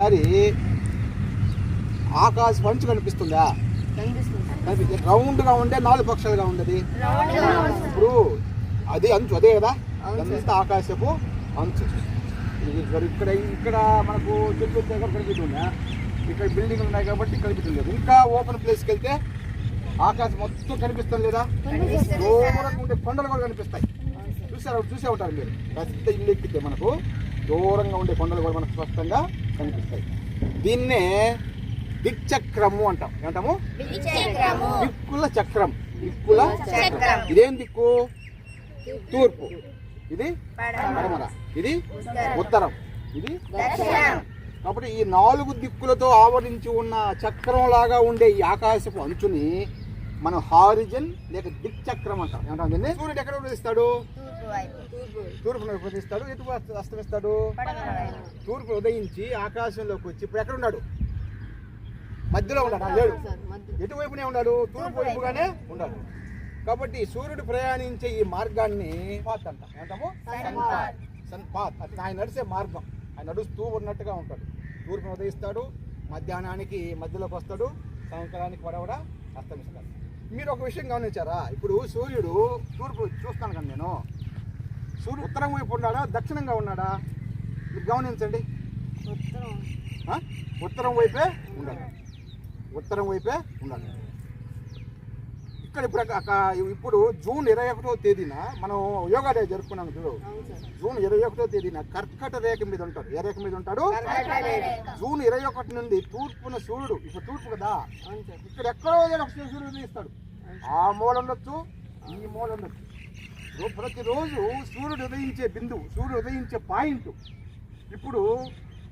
ఒకసారి ఆకాశ పంచు కనిపిస్తుందా? కనిపిస్తుంది. రౌండ్గా ఉండే నాలుగు పక్షాలుగా ఉండేది. ఇప్పుడు అది అంచు అదే కదా? ఎంత ఆకాశపు అంచు? ఇక్కడ ఇక్కడ మనకు చెట్లు దగ్గర కనిపిస్తుందా? ఇక్కడ బిల్డింగ్ ఉన్నాయి కాబట్టి కనిపిస్తుంది? ఇంకా ఓపెన్ ప్లేస్కి వెళ్తే ఆకాశం మొత్తం కనిపిస్తుంది లేదా? దూరంగా ఉండే కొండలు కూడా కనిపిస్తాయి. చూసారు చూసే ఉంటారు మీరు. పెద్ద ఇల్లు ఎక్కితే మనకు దూరంగా ఉండే కొండలు కూడా మనకు స్పష్టంగా కనిపిస్తాయి. దీన్నే దిక్చక్రము అంటాం. ఏమంటాము? దిక్కుల చక్రం. దిక్కుల చక్రం. ఇదేం దిక్కు? తూర్పు. ఇది పడమర. ఇది ఉత్తరం. ఇది కాబట్టి ఈ నాలుగు దిక్కులతో ఆవరించి ఉన్న చక్రం లాగా ఉండే ఈ ఆకాశపు అంచుని మనం హారిజన్ లేక దిక్ చక్రం అంటాం. ఏమంటాం దీన్ని? సూర్యుడు ఎక్కడ ఉదయిస్తాడు? తూర్పు వైపు. ఉదయిస్తాడు ఎటు అస్తమిస్తాడు తూర్పు ఉదయించి ఆకాశంలోకి వచ్చి ఇప్పుడు ఎక్కడ ఉన్నాడు? మధ్యలో ఉన్నాడు? లేడు. ఎటువైపునే ఉన్నాడు? తూర్పు వైపుగానే ఉన్నాడు. కాబట్టి సూర్యుడు ప్రయాణించే ఈ మార్గాన్ని పాత్ అంట. ఏమంటాము? అది ఆయన నడిచే మార్గం. ఆయన నడుస్తూ ఉన్నట్టుగా ఉంటాడు. తూర్పును ఉదయిస్తాడు మధ్యాహ్నానికి మధ్యలోకి వస్తాడు సాయంకాలానికి వడవడ? అస్తమిస్తాడు మీరు ఒక విషయం గమనించారా? ఇప్పుడు సూర్యుడు తూర్పు చూస్తాను కదా నేను. సూర్యుడు ఉత్తరం వైపు ఉన్నాడా? దక్షిణంగా ఉన్నాడా? మీరు గమనించండి? ఉత్తరం వైపే ఉండాలి. ఉత్తరం వైపే ఉండాలి. ఇక్కడ ఇప్పుడు ఇప్పుడు జూన్ ఇరవై ఒకటో తేదీన మనం యోగా డే జరుపుకున్నాం చూడు. జూన్ ఇరవై ఒకటో తేదీన కర్కట రేఖ మీద ఉంటాడు. ఏ రేఖ మీద ఉంటాడు? జూన్ ఇరవై ఒకటి నుండి తూర్పున సూర్యుడు. ఇప్పుడు తూర్పు కదా? ఇక్కడ ఎక్కడో సూర్యుడు ఉదయిస్తాడు. ఆ మూల ఉండొచ్చు ఈ మూల ఉండొచ్చు. ప్రతిరోజు సూర్యుడు ఉదయించే బిందువు సూర్యుడు ఉదయించే పాయింట్. ఇప్పుడు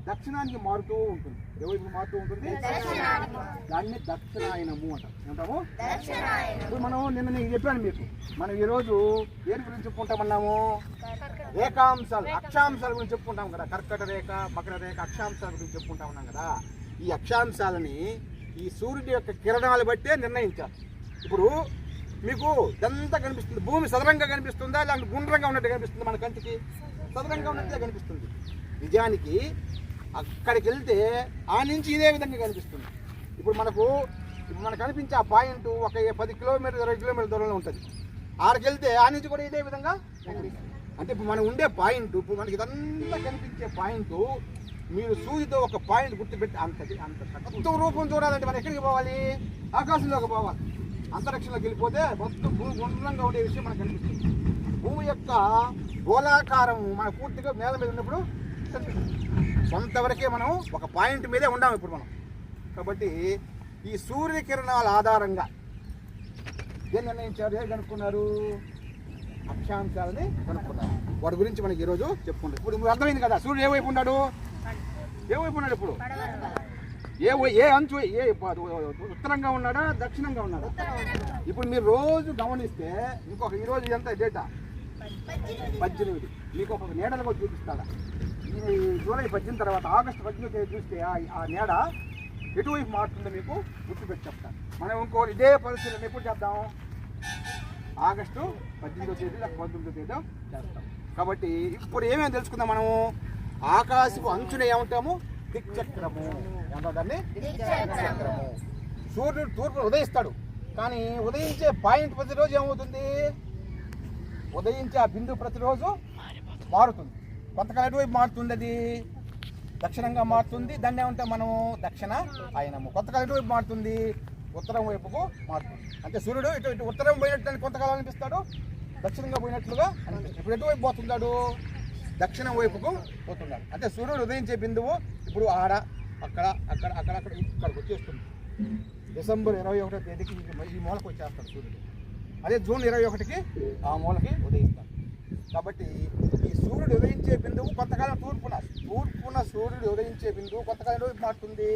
దక్షిణానికి మారుతూ ఉంటుంది. ఎవరికి మారుతూ ఉంటుంది. దాన్ని దక్షిణాయనము అంటాం ఏమంటాము? ఇప్పుడు మనం నిన్న నేను చెప్పాను మీకు. మనం ఈరోజు దేని గురించి చెప్పుకుంటామన్నాము రేఖాంశాలు. అక్షాంశాల గురించి చెప్పుకుంటాం కదా. కర్కట రేఖ మకర రేఖ అక్షాంశాల గురించి చెప్పుకుంటా ఉన్నాం కదా. ఈ అక్షాంశాలని ఈ సూర్యుడి యొక్క కిరణాలు బట్టే నిర్ణయించారు ఇప్పుడు మీకు ఇదంతా కనిపిస్తుంది. భూమి సదరంగా కనిపిస్తుందా? లేకపోతే గుండ్రంగా ఉన్నట్టు కనిపిస్తుంది మన కంటికి? సదరంగా ఉన్నట్టే కనిపిస్తుంది. నిజానికి అక్కడికి వెళ్తే ఆ నుంచి ఇదే విధంగా కనిపిస్తుంది. ఇప్పుడు మనకు మనకు కనిపించే ఆ పాయింట్ ఒక పది కిలోమీటర్ ఇరవై కిలోమీటర్ దూరంలో ఉంటుంది. ఆడికి వెళ్తే ఆ నుంచి కూడా ఇదే విధంగా అంటే ఇప్పుడు మనం ఉండే పాయింట్ ఇప్పుడు మనకి ఇదంతా కనిపించే పాయింట్ మీరు సూర్యుతో ఒక పాయింట్ గుర్తుపెట్టి అంతది అంత మొత్తం రూపం చూడాలంటే మనం ఎక్కడికి పోవాలి? ఆకాశంలోకి పోవాలి. అంతరిక్షంలోకి వెళ్ళిపోతే మొత్తం భూమి గుండ్రంగా ఉండే విషయం మనకు కనిపిస్తుంది. భూమి యొక్క గోళాకారం మన పూర్తిగా నేల మీద ఉన్నప్పుడు కనిపిస్తుంది. కొంతవరకే మనం ఒక పాయింట్ మీదే ఉండాము ఇప్పుడు మనం. కాబట్టి ఈ సూర్యకిరణాల ఆధారంగా ఏం నిర్ణయించారు? ఏం కనుక్కున్నారు? అక్షాంశాలని కనుక్కున్నారు. వాటి గురించి మనకి ఈరోజు చెప్పుకుంటాం. ఇప్పుడు మీకు అర్థమైంది కదా సూర్యుడు ఏ వైపు ఉన్నాడు? ఏ వైపు ఉన్నాడు ఇప్పుడు? ఏ ఏ అంచు ఏ ఉత్తరంగా ఉన్నాడా దక్షిణంగా ఉన్నాడా? ఇప్పుడు మీరు రోజు గమనిస్తే ఇంకొక ఈరోజు ఎంత డేటా? పద్దెనిమిది. మీకు ఒక నీడలు కూడా చూపిస్తాడా? ఈ జూలై పద్దెనిమిది తర్వాత ఆగస్టు పద్దెనిమిది తేదీ చూస్తే ఆ నీడ ఎటువైపు మారుతుందో మీకు గుర్తుపెట్టి చెప్తాను. మనం ఇంకో ఇదే పరిస్థితులను ఎప్పుడు చేద్దాం? ఆగస్టు పద్దెనిమిదో తేదీ లేక పంతొమ్మిదో తేదీ చేస్తాం. కాబట్టి ఇప్పుడు ఏమేమి తెలుసుకుందాం మనము? ఆకాశపు అంచున ఏమంటాము? దిక్చక్రము ఏమంటాం దాన్ని? దిక్చక్రము సూర్యుడు తూర్పు ఉదయిస్తాడు. కానీ ఉదయించే పాయింట్ ప్రతిరోజు ఏమవుతుంది? ఉదయించే ఆ బిందువు ప్రతిరోజు మారుతుంది. కొంతకాలం అటువైపు మారుతుంది అది దక్షిణంగా మారుతుంది. దాన్ని ఏమంటే మనము? దక్షిణ ఆయనము కొంతకాలం ఎటువైపు మారుతుంది. ఉత్తరం వైపుకు మారుతుంది. అంటే సూర్యుడు ఇటు ఇటు ఉత్తరం పోయినట్టు కొంతకాలం అనిపిస్తాడు. దక్షిణంగా పోయినట్లుగా అనిపిస్తాడు ఇప్పుడు ఎటువైపు పోతున్నాడు దక్షిణం వైపుకు పోతున్నాడు అంటే సూర్యుడు ఉదయించే బిందువు ఇప్పుడు ఆడ అక్కడ అక్కడ అక్కడ అక్కడ ఇక్కడికి వచ్చేస్తుంది. డిసెంబర్ ఇరవై ఒకటో తేదీకి ఈ మూలకు వచ్చేస్తాడు సూర్యుడు. అదే జూన్ ఇరవై ఒకటికి ఆ మూలకి ఉదయిస్తాడు. కాబట్టి ఈ సూర్యుడు ఉదయించే బిందువు కొంతకాలం తూర్పున. తూర్పున సూర్యుడు ఉదయించే బిందువు కొంతకాలం వైపు మారుతుంది.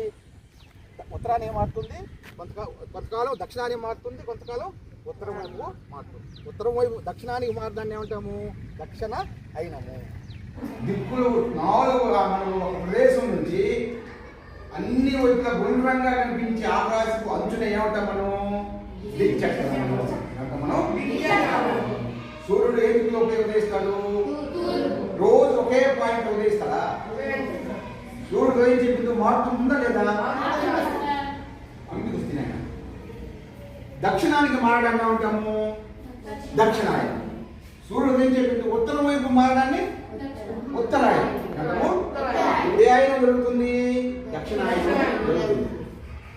ఉత్తరానికి మారుతుంది? కొంతకాలం కొంతకాలం దక్షిణానికి మారుతుంది? కొంతకాలం ఉత్తరం వైపు మారుతుంది. ఉత్తరం వైపు దక్షిణానికి మారదాన్ని ఏమంటాము? దక్షిణ అయినము. దిక్కులు నాలుగు ఒక ప్రదేశం నుంచి అన్ని వైపులా గుండ్రంగా కనిపించే ఆకాశపు అంచున ఏమంటాం మనం? దిక్చక్రం మనం? సూర్యుడు ఏ దిక్కులో ఉదయిస్తాడు రోజు ఒకే పాయింట్ ఉదయిస్తాడా సూర్యుడు ఉదయించే బిందువు మారుతుందా లేదా? అందుకు వస్తున్నాయి దక్షిణానికి మారడాన్ని ఉంటాము దక్షిణాయనం. సూర్యుడు ఉదయించే చెప్పింది ఉత్తరం వైపు మారడాన్ని? ఉత్తరాయణం ఉదయాయనం ఏ జరుగుతుంది. దక్షిణాయనం జరుగుతుంది.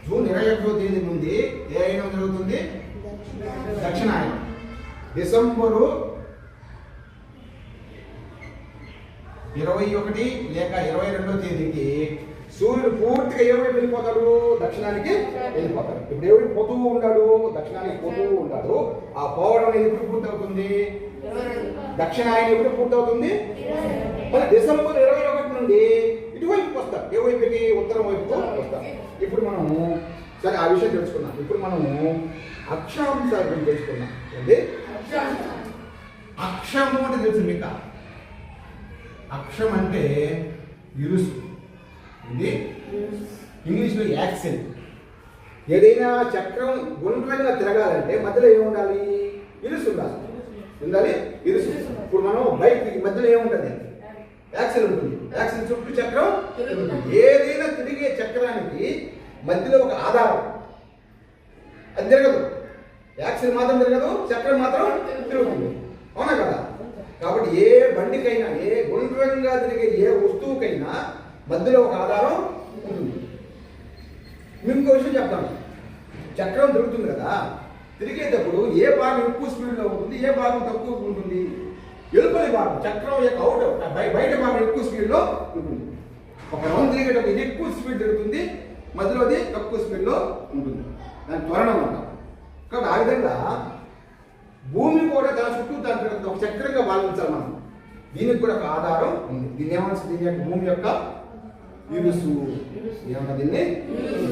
జూన్ ఇరవై ఒకటో తేదీ నుండి ఏ అయినం జరుగుతుంది? దక్షిణాయనం. డిసెంబరు ఇరవై ఒకటి లేక ఇరవై రెండో తేదీకి సూర్యుడు పూర్తిగా ఏమైపు వెళ్ళిపోతాడు? దక్షిణానికి వెళ్ళిపోతాడు. ఇప్పుడు ఏమైపు పోతూ ఉన్నాడు దక్షిణానికి పోతూ ఉన్నాడు ఆ పోవడం అనేది ఎప్పుడు పూర్తవుతుంది? దక్షిణాయనం ఎప్పుడు పూర్తవుతుంది? మరి డిసెంబర్ ఇరవై ఒకటి నుండి ఇటువైపుకి వస్తాం. ఏ వైపుకి? ఉత్తరం వైపుకు వస్తాం. ఇప్పుడు మనము సరే ఆ విషయం తెలుసుకున్నాం ఇప్పుడు మనము అక్షాంశాల తెలుసుకున్నాం ఏంటి? అక్షము అంటే తెలుసు మీకు. అక్షం అంటే ఇరుసు. ఇది ఇంగ్లీష్లో యాక్సెంట్. ఏదైనా చక్రం గుండ్రంగా తిరగాలంటే మధ్యలో ఏముండాలి? ఇరుసు ఉండాలి. ఉండాలి? ఇరుసు. ఇప్పుడు మనం బైక్ మధ్యలో ఏముంటుంది? యాక్సిల్ ఉంటుంది. యాక్సిల్ చుట్టూ చక్రం ఏదైనా తిరిగే చక్రానికి మధ్యలో ఒక ఆధారం. అది తిరగదు. యాక్సిల్ మాత్రం తిరగదు చక్రం మాత్రం తిరుగుతుంది. అవునా కదా? కాబట్టి ఏ బండికైనా ఏ గుండ్రంగా తిరిగే ఏ వస్తువుకైనా మధ్యలో ఒక ఆధారం ఉంటుంది. ఇంకో విషయం చెప్తాను. చక్రం తిరుగుతుంది కదా తిరిగేటప్పుడు ఏ భాగం ఎక్కువ స్పీడ్లో ఉంటుంది ఏ భాగం తక్కువ ఉంటుంది? ఎలుపలి భాగం చక్రం యొక్క అవుట్ బయట భాగం ఎక్కువ స్పీడ్లో ఉంటుంది. ఒక రౌండ్ తిరిగేటప్పుడు ఇది ఎక్కువ స్పీడ్ తిరుగుతుంది మధ్యలోది తక్కువ స్పీడ్లో ఉంటుంది. దాని త్వరణం అంటాం. కాబట్టి ఆ విధంగా భూమి కూడా దాని చుట్టూ దాని ఒక చక్రంగా భావించాలి మనం. దీనికి కూడా ఒక ఆధారం ఉంది. దీని ఏమన్నా దీని యొక్క భూమి యొక్క ఇరుసు. ఏమన్నా దీన్ని?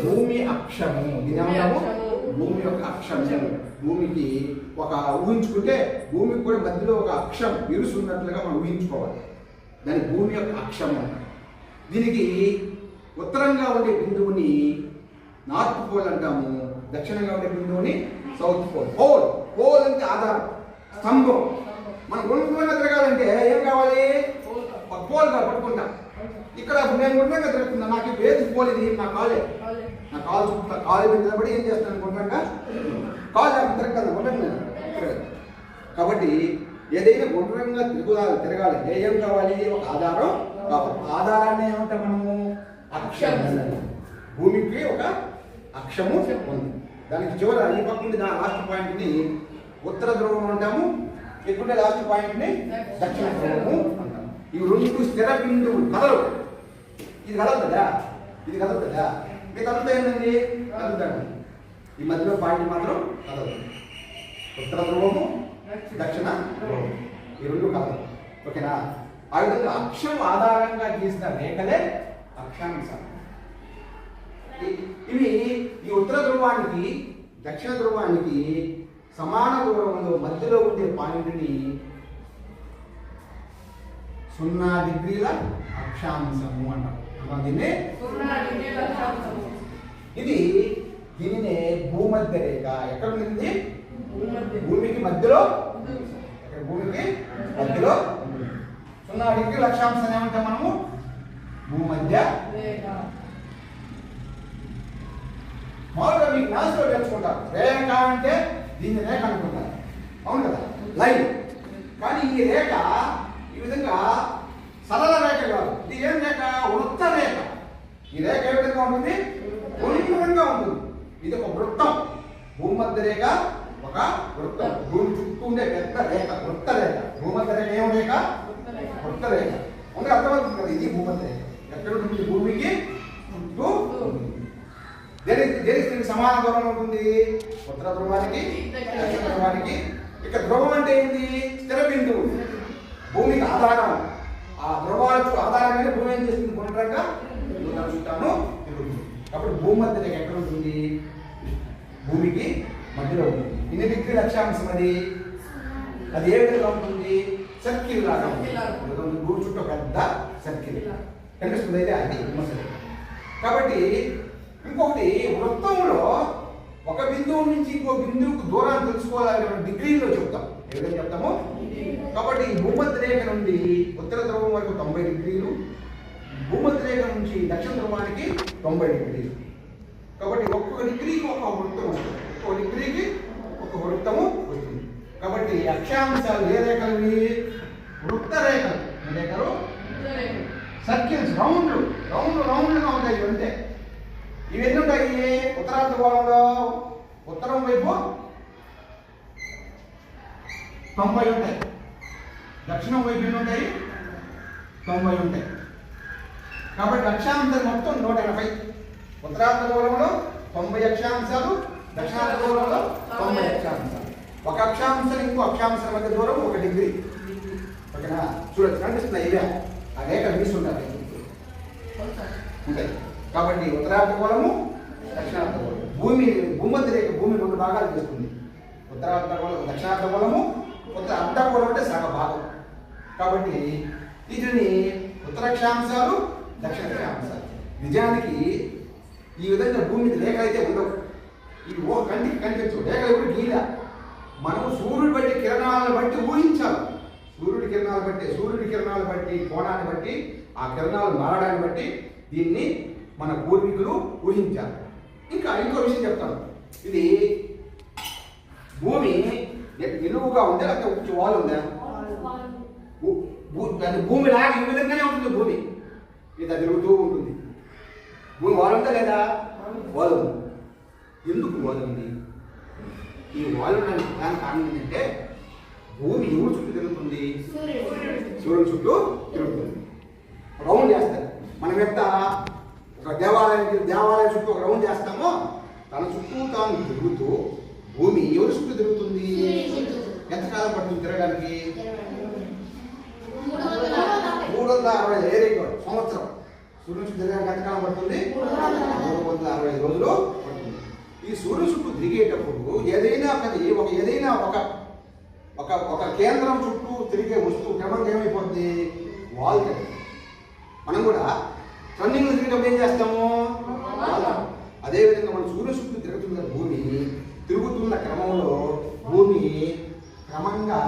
భూమి అక్షము. దీని ఏమంటాము? భూమి యొక్క అక్షము. భూమికి ఒక ఊహించుకుంటే భూమికి కూడా మధ్యలో ఒక అక్షం ఇరుసు ఉన్నట్లుగా మనం ఊహించుకోవాలి. దాని భూమి యొక్క అక్షము దీనికి ఉత్తరంగా ఉండే బిందువుని నార్త్ పోల్ అంటాము. దక్షిణంగా ఉండే బిందువుని సౌత్ పోల్. పోల్. పోల్ అంటే ఆధారం. స్తంభం. మనం గుండ్రంగా తిరగాలంటే ఏం కావాలి? ఒక పోల్ పట్టుకుంటాం. ఇక్కడ నేను గుండ్రంగా తిరుగుతున్నా నాకు ఇప్పుడు పోలేదు నా కాలే. నా కాలు చుట్టూ కాలు మీద నిలబడి ఏం చేస్తాను గుండ్రంగా కాలు నాకు తిరగదు గుండ్రంగా కాబట్టి ఏదైనా గుండ్రంగా తిరుగుదాలి తిరగాలంటే ఏం కావాలి? ఒక ఆధారం కావాలి. ఆధారాన్ని ఏమంటాం మనము? అక్షం భూమికి ఒక అక్షము ఉంది. దానికి చివర ఈ పక్క నుండి దాని లాస్ట్ పాయింట్ని ఉత్తర ధ్రువం అంటాము ఇక్కడ లాస్ట్ పాయింట్ని దక్షిణ ధ్రువము అంటాము. ఇవి రెండు స్థిర బిందువులు కదలు ఇది కదలుతుందా ఇది కదలుతుందా ఇది కదులుతా ఏంటండి? కదులుతాడు ఈ మధ్యలో పాయింట్ మాత్రం కదలదు. ఉత్తర ధ్రువము దక్షిణ ధ్రువము. ఈ రెండు కదలు ఓకేనా? ఆ విధంగా అక్షం ఆధారంగా గీసిన రేఖలే అక్షాంశం ఉత్తర ధ్రువానికి దక్షిణ ధ్రువానికి సమాన దూరంలో మధ్యలో ఉండే పాయింట్ని సున్నా డిగ్రీల అక్షాంశము అంటాం అమ్మా దీన్ని ఇది దీనినే భూమధ్య రేఖ. ఎక్కడ ఉంది భూమికి మధ్యలో? భూమికి మధ్యలో. సున్నా డిగ్రీల అక్షాంశం ఏమంటాం మనము? భూమధ్య మామూలుగా మీకు మ్యాథ్స్లో నేర్చుకుంటారు రేఖ అంటే దీన్ని రేఖ అనుకుంటారు. అవును కదా? లైన్. కానీ ఈ రేఖ ఈ విధంగా సరళ రేఖ కాదు. ఇది ఏం రేఖ? వృత్త రేఖ. ఈ రేఖ ఏ విధంగా ఉంటుంది? గుండ్రంగా ఉంటుంది. ఇది ఒక వృత్తం. భూమధ్య రేఖ ఒక వృత్తం. భూమి చుట్టూ ఉండే పెద్ద రేఖ. వృత్త రేఖ. భూమధ్య రేఖ ఏం రేఖ? వృత్త రేఖ. ఉంది అర్థమవుతుంది కదా? ఇది భూమధ్య రేఖ. ఎక్కడ ఉంటుంది? భూమికి? చుట్టూ ఉంటుంది. దీనికి సమాన దూరం ఉంటుంది. ఉత్తర ధ్రువానికి దక్షిణ ధ్రువానికి. ఇక ధ్రువం అంటే ఏంటి? స్థిర బిందువు. భూమికి ఆధారం. ఆ ధ్రువాలకు ఆధారంగానే భూమి ఏం చేస్తుంది? గుండ్రంగా చుట్టాను తిరుగుతుంది. అప్పుడు భూమధ్య రేఖ ఎక్కడ ఉంటుంది? భూమికి మధ్యలో ఉంటుంది. ఇన్ని డిగ్రీ లక్ష్యాంశం అది. అది ఏ విధంగా ఉంటుంది? సర్కిల్ లాగా ఉంటుంది. భూమి చుట్టూ పెద్ద సర్కిల్. కనిపిస్తుంది అయితే అది. కాబట్టి ఇంకొకటి వృత్తంలో ఒక బిందువు నుంచి ఇంకో బిందువుకు దూరాన్ని తెలుసుకోవాలని మనం డిగ్రీలో చెప్తాం. ఏ విధంగా చెప్తాము? కాబట్టి ఈ భూమధ్య రేఖ నుండి ఉత్తర ధ్రువం వరకు తొంభై డిగ్రీలు భూమధ్య రేఖ నుంచి దక్షిణ ధ్రువానికి తొంభై డిగ్రీలు. కాబట్టి ఒక్కొక్క డిగ్రీకి ఒక వృత్తం వస్తుంది. ఒక్కొక్క డిగ్రీకి ఒక వృత్తము వస్తుంది. కాబట్టి అక్షాంశాలు ఏ రేఖలు? వృత్త రేఖలు. రేఖలు? సర్కిల్స్ రౌండ్లు. రౌండ్ రౌండ్లుగా ఉంటాయి అంతే ఇవి ఉంటాయి ఉత్తరార్ధ ఉత్తరం వైపు తొంభై ఉంటాయి. దక్షిణం వైపు ఎన్ని ఉంటాయి? తొంభై ఉంటాయి. కాబట్టి అక్షాంశాలు మొత్తం నూట ఎనభై. ఉత్తరార్ధ గోళంలో తొంభై అక్షాంశాలు దక్షిణార్ధ గోళంలో తొంభై అక్షాంశాలు. ఒక అక్షాంశం ఇంకో అక్షాంశం మధ్య దూరం ఒక డిగ్రీ. ఓకేనా? చూడొచ్చు. కనిపిస్తున్నాయి. ఇవే ఆ రేఖ గీసి ఉండాలి ఉంటాయి కాబట్టి ఉత్తరార్థగోళము గోళము భూమి భూమధ్య రేఖ భూమి రెండు భాగాలు చేస్తుంది. ఉత్తరార్థగోళం దక్షిణార్థగోళము ఉత్తర అర్ధగోళం అంటే సగ భాగం కాబట్టి వీటిని ఉత్తరాక్షాంశాలు దక్షిణాక్షాంశాలు. నిజానికి ఈ విధంగా భూమి రేఖ అయితే ఉండవు. ఇవి ఓ కంటికి కనిపించవు. రేఖలు ఎప్పుడు గీల మనం సూర్యుడి బట్టి కిరణాలను బట్టి ఊహించాలి. సూర్యుడి కిరణాలు బట్టి సూర్యుడి కిరణాలు బట్టి కోణాన్ని బట్టి ఆ కిరణాలు మారడాన్ని బట్టి దీన్ని మన పూర్వీకులు ఊహించారు. ఇంకా ఇంకో విషయం చెప్తాను. ఇది భూమి నిలువుగా ఉందా లేకపోతే వాల్ ఉందా? అది భూమి లాగా ఈ విధంగానే ఉంటుంది భూమి. ఇది తిరుగుతూ ఉంటుంది. భూమి వాల్ ఉందా లేదా? వాల్ ఉంది. ఎందుకు వాల్ ఉంది? ఈ వాల్ ఉండడానికి దాని కారణం ఏంటంటే భూమి ఎవరు చుట్టూ తిరుగుతుంది? సూర్యుడు చుట్టూ. తిరుగుతుంది. రౌండ్ చేస్తారు మనం ఎంత ఒక దేవాలయానికి దేవాలయం చుట్టూ ఒక రౌండ్ చేస్తామో తన చుట్టూ తాను తిరుగుతూ భూమి ఎవరి చుట్టూ తిరుగుతుంది? ఎంతకాలం పడుతుంది తిరగడానికి? మూడు వందల అరవై వెరీ గుడ్ సంవత్సరం. సూర్యుని చుట్టూ తిరగడానికి ఎంతకాలం పడుతుంది? మూడు వందల అరవై ఐదు రోజులు పడుతుంది. ఈ సూర్యుని చుట్టూ తిరిగేటప్పుడు ఏదైనా ఒక ఒక ఏదైనా ఒక ఒక ఒక కేంద్రం చుట్టూ తిరిగే వస్తువు క్రమంగా ఏమైపోతుంది? వాల్ మనం కూడా రన్నింగ్ తిరిగేటప్పుడు ఏం చేస్తాము? అదేవిధంగా మన సూర్యుని చుట్టూ తిరుగుతున్న భూమి తిరుగుతున్న క్రమంలో భూమి క్రమంగా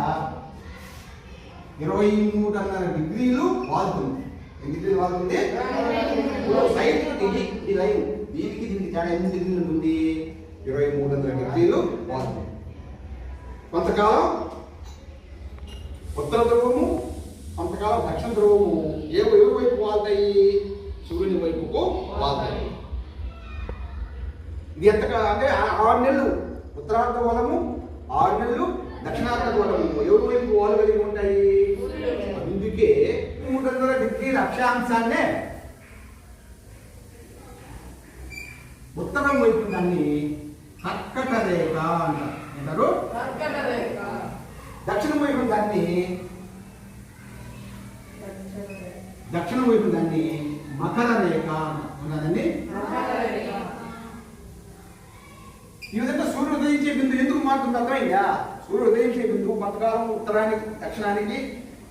ఇరవై మూడున్నర డిగ్రీలు వాలుతుంది. ఎన్ని డిగ్రీలు వాలుతుంది? సైడ్ ఇది ఈ లైన్. దీనికి దీనికి తేడా ఎన్ని డిగ్రీలు ఉంటుంది? ఇరవై మూడు డిగ్రీలు వాలుతుంది. కొంతకాలం ఉత్తర ధ్రువము కొంతకాలం దక్షిణ ధ్రువము. ఏ ఎవరి వైపు వాళ్తాయి సూర్యుని వైపుకు వాళ్తాయి. ఇది ఎంతకాలం అంటే ఆ- ఆరు నెలలు ఉత్తరార్ధ గోళము ఆరు నెలలు దక్షిణార్ధ గోళము ఎవరి వైపు వాళ్ళు కలిగి ఉంటాయి? అందుకే మూడు వందల డిగ్రీల అక్షాంశాన్నే ఉత్తరం వైపు దాన్ని కర్కట రేఖ అంటారు దక్షిణం వైపు దాన్ని దక్షిణం వైపు దాన్ని మకర రేఖ ఉన్నదండి ఈ విధంగా సూర్యుడు ఉదయించే బిందువు ఎందుకు మారుతుంది అర్థమైందా సూర్యుడు ఉదయించే బిందువు కొంతకాలం ఉత్తరానికి దక్షిణానికి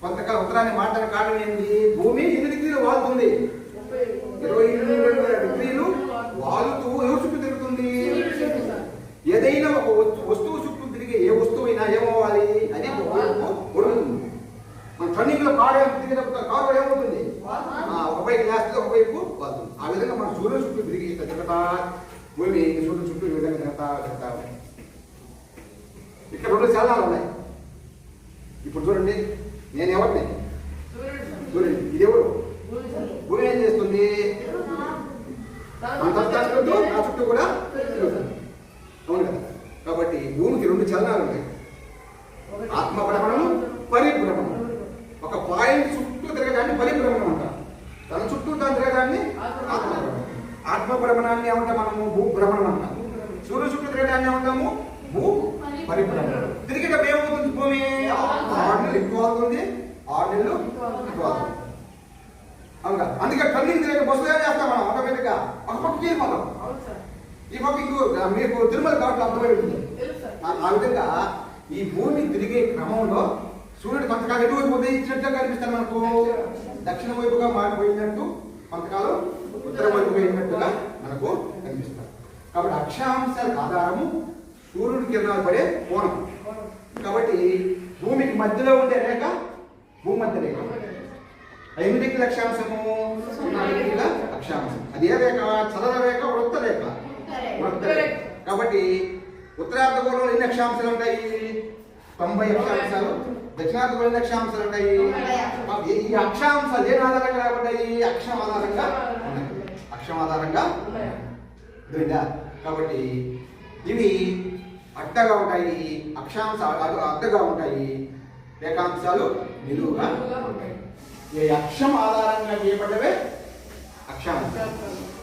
కొంతకాలం ఉత్తరాన్ని మారడానికి కారణం ఏంటి? భూమి ఎన్ని డిగ్రీలు వాలుతుంది? ఇరవై డిగ్రీలు వాలుతూ ఎవరు చుట్టూ తిరుగుతుంది? ఏదైనా ఒక వస్తువు చుట్టూ తిరిగే ఏ వస్తువు అయినా ఏమవ్వాలి? అది ఉడుకుతుంది మన టర్నింగ్లో కారు ఏం తిరిగేటప్పుడు కారు కూడా ఏమవుతుంది ఆ, ఒక వైపు లేస్తే ఒక వైపు వాలుతుంది ఆ విధంగా మన సూర్యుడు చుట్టూ తిరిగి ఇట్లా తిరుగుతా భూమి సూర్యుడు చుట్టూ ఈ విధంగా తిరుగుతా తిరుగుతా ఉంది. ఇక్కడ రెండు చలనాలు ఉన్నాయి ఇప్పుడు చూడండి నేను ఎవరిని సూర్యుడు ఇది ఎవరు భూమి ఏం చేస్తుంది మన తత్వాలు నా చుట్టూ కూడా తిరుగుతుంది అవును కదా కాబట్టి భూమికి రెండు చలనాలు ఉన్నాయి ఆత్మ భ్రమణము పరిభ్రమణం ఒక పాయింట్ చుట్టూ తిరగడాన్ని పరిభ్రమణం అంటాం తన చుట్టూ తాను తిరగడాన్ని ఆత్మభ్రమణం ఆత్మభ్రమణాన్ని ఏమంటాం మనము భూభ్రమణం అంటాం సూర్య చుట్టూ తిరగడాన్ని ఏమంటాము భూ పరిభ్రమణం తిరిగేటప్పుడు ఏమవుతుంది భూమి ఆరు నెలలు ఎక్కువ అవుతుంది ఆరు నెలలు ఎక్కువ అవుతుంది అవునా అందుకే టర్నింగ్ తిరిగే బస్సులు ఏం చేస్తాం మనం ఆటోమేటిక్గా ఒక పక్కకి వెళ్ళిపోతాం ఈ ఇంకో మీకు తిరుమల కాబట్టి అర్థమై ఉంటుంది. ఆ- విధంగా ఈ భూమి తిరిగే క్రమంలో సూర్యుడు కొంతకాలం ఎటువైపు ఉదయించినట్టుగా కనిపిస్తాడు మనకు? దక్షిణ వైపుగా మారిపోయినట్టు కొంతకాలం ఉత్తర వైపుగా వెళ్ళినట్టుగా మనకు కనిపిస్తాడు కాబట్టి అక్షాంశాల ఆధారము సూర్యుడి కిరణాలు పడే కోణం. కాబట్టి భూమికి మధ్యలో ఉండే రేఖ భూమధ్య రేఖ. డిగ్రీల అక్షాంశము సున్నా అక్షాంశం. అది ఏ రేఖ? చదర రేఖ వృత్త కాబట్టి ఉత్తరార్ధ గోళంలో ఎన్ని అక్షాంశాలు ఉంటాయి? తొంభై అక్షాంశాలు. దక్షిణార్ధ గోళంలో ఎన్ని అక్షాంశాలు ఉంటాయి? కాబట్టి ఈ అక్షాంశాలు దేని ఆధారంగా ఏర్పడ్డాయి అక్షం ఆధారంగా. అక్షం ఆధారంగా అర్థమైందా కాబట్టి ఇవి అడ్డగా ఉంటాయి. అక్షాంశ అడ్డు- అడ్డగా ఉంటాయి. రేఖాంశాలు నిలువుగా ఉంటాయి. ఈ అక్షం ఆధారంగా చేయబడ్డవే? అక్షాంశాలు